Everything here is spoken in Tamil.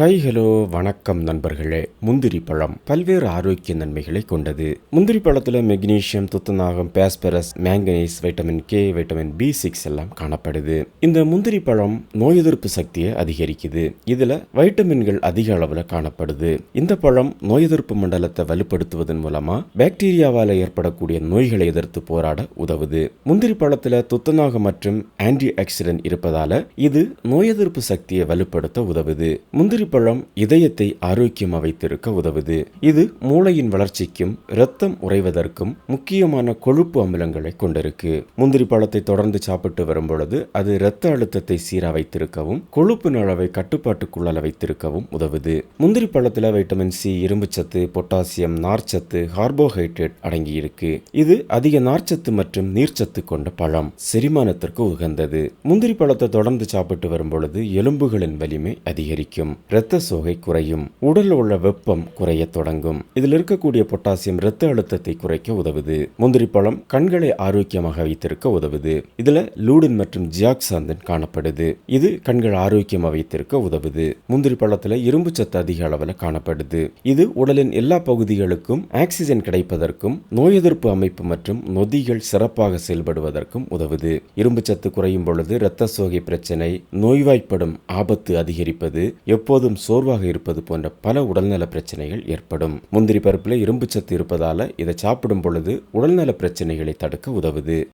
ஹாய் ஹலோ வணக்கம் நண்பர்களே. முந்திரி பழம் பல்வேறு ஆரோக்கிய நன்மைகளை கொண்டது. முந்திரி பழத்தில் மெக்னீசியம் துத்தநாகம் phosphorus manganese vitamin K vitamin B six எல்லாம் காணப்படுது. இந்த முந்திரி பழம் நோய் எதிர்ப்பு சக்தியை அதிகரிக்குது. இதில் வைட்டமின்கள் அதிக அளவில் காணப்படுது. இந்த பழம் நோய் எதிர்ப்பு மண்டலத்தை வலுப்படுத்துவதன் மூலமாக பாக்டீரியாவால் ஏற்படக்கூடிய நோய்களை எதிர்த்து போராட உதவுது. முந்திரி பழத்தில் துத்தநாகம் மற்றும் ஆன்டி ஆக்சிடென்ட் இருப்பதால் இது நோய் எதிர்ப்பு சக்தியை வலுப்படுத்த உதவுது. முந்திரி பழம் இதயத்தை ஆரோக்கியமா வைத்திருக்க உதவுது. இது மூளையின் வளர்ச்சிக்கும் இரத்தம் உறைவதற்கும் முக்கியமான கொழுப்பு அமிலங்களை கொண்டிருக்கு. முந்திரி பழத்தை தொடர்ந்து சாப்பிட்டு வரும் பொழுது அது இரத்த அழுத்தத்தை சீரா வைத்திருக்கவும் கொழுப்பு அளவை கட்டுப்பாட்டுக்குள்ளால வைத்திருக்கவும் உதவுது. முந்திரி பழத்தில் வைட்டமின் சி இரும்புச்சத்து பொட்டாசியம் நார்ச்சத்து கார்போஹைட்ரேட் அடங்கியிருக்கு. இது அதிக நார்ச்சத்து மற்றும் நீர்ச்சத்து கொண்ட பழம் செரிமானத்திற்கு உகந்தது. முந்திரி பழத்தை தொடர்ந்து சாப்பிட்டு வரும் பொழுது எலும்புகளின் வலிமை அதிகரிக்கும். இரத்த சோகை குறையும் உடல் உள்ள வெப்பம் குறைய தொடங்கும். இதில் இருக்கக்கூடிய பொட்டாசியம் இரத்த அழுத்தத்தை குறைக்க உதவுது. முந்திரி பழம் கண்களை ஆரோக்கியமாக வைத்திருக்க உதவுது. இதுல லூடின் மற்றும் ஜியாக்சாந்தன் காணப்படுது. இது கண்கள் ஆரோக்கியமாக வைத்திருக்க உதவுது. முந்திரி பழத்துல இரும்பு சத்து அதிக அளவில் காணப்படுது. இது உடலின் எல்லா பகுதிகளுக்கும் ஆக்சிஜன் கிடைப்பதற்கும் நோய் எதிர்ப்பு அமைப்பு மற்றும் நொதிகள் சிறப்பாக செயல்படுவதற்கும் உதவுது. இரும்பு சத்து குறையும் பொழுது இரத்த சோகை பிரச்சனை நோய்வாய்ப்படும் ஆபத்து அதிகரிப்பது எப்போது எப்போதும் சோர்வாக இருப்பது போன்ற பல உடல்நல பிரச்சனைகள் ஏற்படும். முந்திரி பருப்பில் இரும்பு சத்து இருப்பதால இதை சாப்பிடும் பொழுது உடல்நல பிரச்சனைகளை தடுக்க உதவுது.